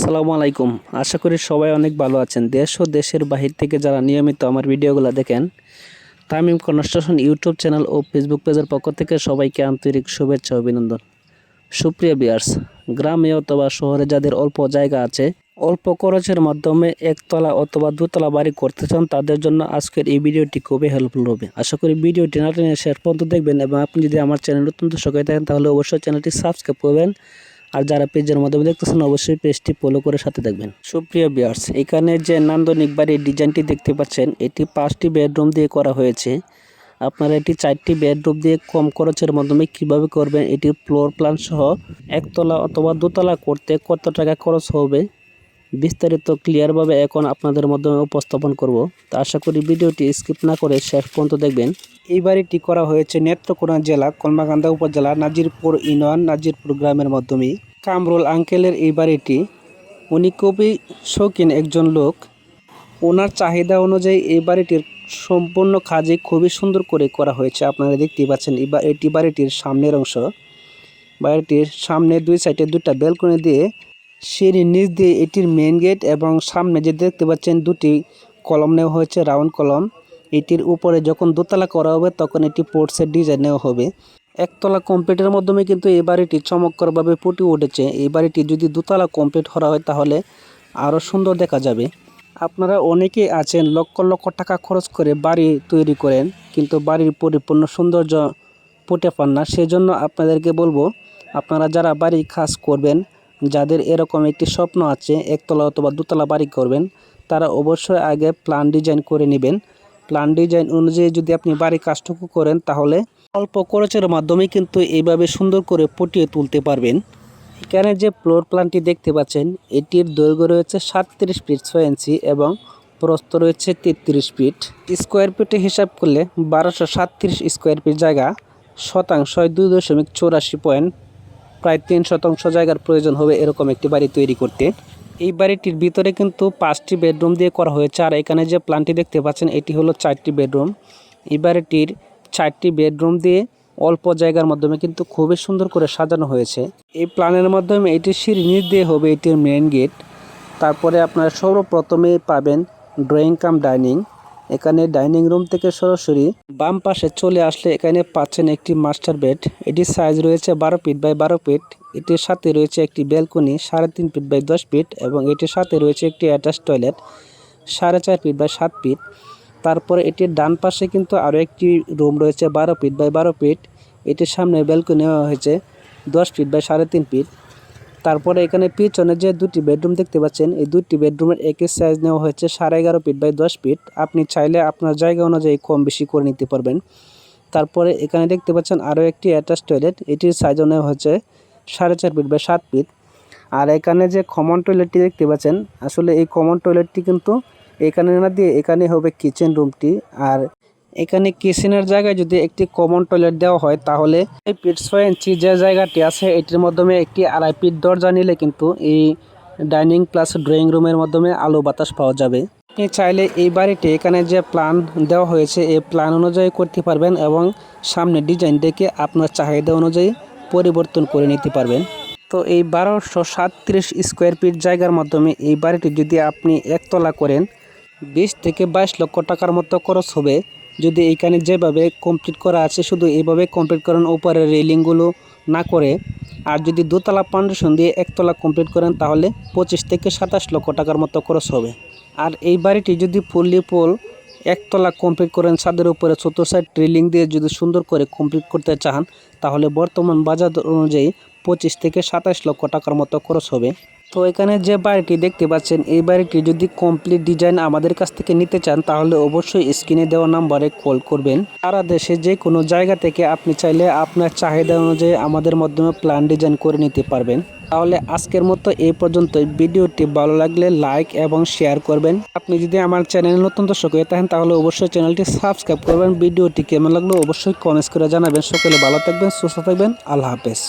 আসসালামু আলাইকুম। আশা করি সবাই অনেক ভালো আছেন। দেশ ও দেশের বাহির থেকে যারা নিয়মিত আমার ভিডিওগুলো দেখেন, তামিম কনস্ট্রাকশন ইউটিউব চ্যানেল ও ফেসবুক পেজের পক্ষ থেকে সবাইকে আন্তরিক শুভেচ্ছা অভিনন্দন। সুপ্রিয় বিয়ার্স গ্রামে অথবা শহরে যাদের অল্প জায়গা আছে, অল্প খরচের মাধ্যমে একতলা অথবা দুতলা বাড়ি করতে চান, তাদের জন্য আজকের এই ভিডিওটি খুবই হেল্পফুল হবে। আশা করি ভিডিওটি না টেনে শেষ পর্যন্ত দেখবেন এবং আপনি যদি আমার চ্যানেল দর্শক হয়ে থাকেন, তাহলে অবশ্যই চ্যানেলটি সাবস্ক্রাইব করবেন। আর যারা পেজের মাধ্যমে দেখতেছেন, অবশ্যই পেজটি ফলো করে সাথে দেখবেন সুপ্রিয় বিয়ার্স এখানে যে নান্দনিক বাড়ির ডিজাইনটি দেখতে পাচ্ছেন, এটি পাঁচটি বেডরুম দিয়ে করা হয়েছে। আপনারা এটি চারটি বেডরুম দিয়ে কম খরচের মাধ্যমে কীভাবে করবেন, এটির ফ্লোর প্ল্যান সহ একতলা অথবা দোতলা করতে কত টাকা খরচ হবে বিস্তারিত ক্লিয়ারভাবে এখন আপনাদের মাধ্যমে উপস্থাপন করব। তা আশা করি ভিডিওটি স্কিপ না করে শেষ পর্যন্ত দেখবেন। এই বাড়িটি করা হয়েছে নেত্রকোনা জেলা, কলমাকান্দা উপজেলা, নাজিরপুর ইউনিয়ন, নাজিরপুর গ্রামের মাধ্যমে। কামরুল আঙ্কেলের এই বাড়িটি উনি খুবই শৌখিন একজন লোক। ওনার চাহিদা অনুযায়ী এই বাড়িটির সম্পূর্ণ কাজই খুবই সুন্দর করে করা হয়েছে। আপনারা দেখতেই পাচ্ছেন এটি বাড়িটির সামনের অংশ। বাড়িটির সামনে দুই সাইডে দুটা ব্যালকনি দিয়ে সিঁড়ির নিচ দিয়ে এটির মেইন গেট এবং সামনে যে দেখতে পাচ্ছেন দুটি কলম নেওয়া হয়েছে রাউন্ড কলম। এটির উপরে যখন দোতলা করা হবে, তখন এটি পোর্টসের ডিজাইন নেওয়া হবে। একতলা কমপ্লিটের মাধ্যমে কিন্তু এই বাড়িটি চমৎকারভাবে ফুটে উঠেছে। এই বাড়িটি যদি দোতলা কমপ্লিট করা হয়, তাহলে আরও সুন্দর দেখা যাবে। আপনারা অনেকেই আছেন, লক্ষ লক্ষ টাকা খরচ করে বাড়ি তৈরি করেন, কিন্তু বাড়ির পরিপূর্ণ সৌন্দর্য ফুটে পান না। সেজন্য আপনাদেরকে বলব, আপনারা যারা বাড়ি কাজ করবেন যাদের এরকম একটি স্বপ্ন আছে, একতলা অথবা দুতলা বাড়ি করবেন, তারা অবশ্যই আগে প্ল্যান ডিজাইন করে নেবেন। প্ল্যান ডিজাইন অনুযায়ী যদি আপনি বাড়ির কাজটুকু করেন, তাহলে অল্প খরচের মাধ্যমে কিন্তু এইভাবে সুন্দর করে ফুটিয়ে তুলতে পারবেন। এখানে যে ফ্লোর প্ল্যানটি দেখতে পাচ্ছেন, এটির দৈর্ঘ্য রয়েছে সাতত্রিশ ফিট ছয় ইঞ্চি এবং প্রস্থ রয়েছে তেত্রিশ ফিট স্কোয়ার ফিটে হিসাব করলে বারোশো সাতত্রিশ স্কোয়ার ফিট জায়গা শতাংশ দুই দশমিক চৌরাশি পয়েন্ট প্রায় তিন শতাংশ জায়গার প্রয়োজন হবে এরকম একটি বাড়ি তৈরি করতে। এই বাড়িটির ভিতরে কিন্তু পাঁচটি বেডরুম দিয়ে করা হয়েছে। আর এখানে যে প্ল্যানটি দেখতে পাচ্ছেন, এটি হলো চারটি বেডরুম। এই বাড়িটির চারটি বেডরুম দিয়ে অল্প জায়গার মাধ্যমে কিন্তু খুবই সুন্দর করে সাজানো হয়েছে। এই প্ল্যানের মাধ্যমে এটির সিঁড়ি দিয়ে হবে, এটির মেন গেট তারপরে আপনারা সর্বপ্রথমে পাবেন ড্রয়িং কাম ডাইনিং। এখানে ডাইনিং রুম থেকে সরাসরি বাম পাশে চলে আসলে এখানে পাচ্ছেন একটি মাস্টার বেড। এটির সাইজ রয়েছে বারো ফিট বাই বারো ফিট। এটির সাথে রয়েছে একটি ব্যালকনি সাড়ে তিন ফিট বাই দশ ফিট এবং এটির সাথে রয়েছে একটি অ্যাটাচ টয়লেট সাড়ে চার ফিট বাই সাত ফিট। তারপরে এটির ডান পাশে কিন্তু আরও একটি রুম রয়েছে বারো ফিট বাই বারো ফিট। এটির সামনে ব্যালকনি হয়েছে দশ ফিট বাই সাড়ে তিন ফিট। তারপরে এখানে পিছনে যে দুটি বেডরুম দেখতে পাচ্ছেন, এই দুটি বেডরুমের একই সাইজ নেওয়া হয়েছে সাড়ে এগারো ফিট বাই দশ ফিট আপনি চাইলে আপনার জায়গা অনুযায়ী কম বেশি করে নিতে পারবেন। তারপরে এখানে দেখতে পাচ্ছেন আরও একটি অ্যাটাচ টয়লেট এটির সাইজও নেওয়া হচ্ছে সাড়ে চার ফিট বাই সাত ফিট আর এখানে যে কমন টয়লেটটি দেখতে পাচ্ছেন, আসলে এই কমন টয়লেটটি কিন্তু এখানে না দিয়ে এখানে হবে কিচেন রুমটি আর এখানে কিচেনের জায়গায় যদি একটি কমন টয়লেট দেওয়া হয়, তাহলে এই ছয় ইঞ্চি যে জায়গাটি আছে, এটির মাধ্যমে একটি আড়াই পিট দরজা নিলে কিন্তু এই ডাইনিং প্লাস ড্রয়িং রুমের মাধ্যমে আলো বাতাস পাওয়া যাবে। আপনি চাইলে এই বাড়িটি এখানে যে প্ল্যান দেওয়া হয়েছে, এই প্ল্যান অনুযায়ী করতে পারবেন এবং সামনে ডিজাইন দেখে আপনার চাহিদা অনুযায়ী পরিবর্তন করে নিতে পারবেন। তো এই বারোশো সাতত্রিশ স্কোয়ার ফিট জায়গার মাধ্যমে এই বাড়িটি যদি আপনি একতলা করেন, বিশ থেকে বাইশ লক্ষ টাকার মতো খরচ হবে। যদি এইখানে যেভাবে কমপ্লিট করা আছে, শুধু এইভাবে কমপ্লিট করেন উপরে রেলিংগুলো না করে, আর যদি দোতলা ফাউন্ডেশন দিয়ে একতলা কমপ্লিট করেন, তাহলে পঁচিশ থেকে সাতাশ লক্ষ টাকার মতো খরচ হবে। আর এই বাড়িটি যদি ফুললি পোল একতলা কমপ্লিট করেন, ছাদের উপরে ছোট সাইড রেলিং দিয়ে যদি সুন্দর করে কমপ্লিট করতে চান, তাহলে বর্তমান বাজার অনুযায়ী পঁচিশ থেকে সাতাশ লক্ষ টাকার মতো খরচ হবে। তো এখানে যে বাড়িটি দেখতে পাচ্ছেন, এই বাড়িটি যদি কমপ্লিট ডিজাইন আমাদের কাছ থেকে নিতে চান, তাহলে অবশ্যই স্ক্রিনে দেওয়া নাম্বারে কল করবেন। সারা দেশে যে কোনো জায়গা থেকে আপনি চাইলে আপনার চাহিদা অনুযায়ী আমাদের মাধ্যমে প্ল্যান ডিজাইন করে নিতে পারবেন। তাহলে আজকের মতো এই পর্যন্ত ভিডিওটি ভালো লাগলে লাইক এবং শেয়ার করবেন। আপনি যদি আমার চ্যানেল নতুন দর্শক হয়ে থাকেন, তাহলে অবশ্যই চ্যানেলটি সাবস্ক্রাইব করবেন। ভিডিওটি কেমন লাগল অবশ্যই কমেন্টস করে জানাবেন। সকলে ভালো থাকবেন, সুস্থ থাকবেন। আল্লাহ হাফেজ।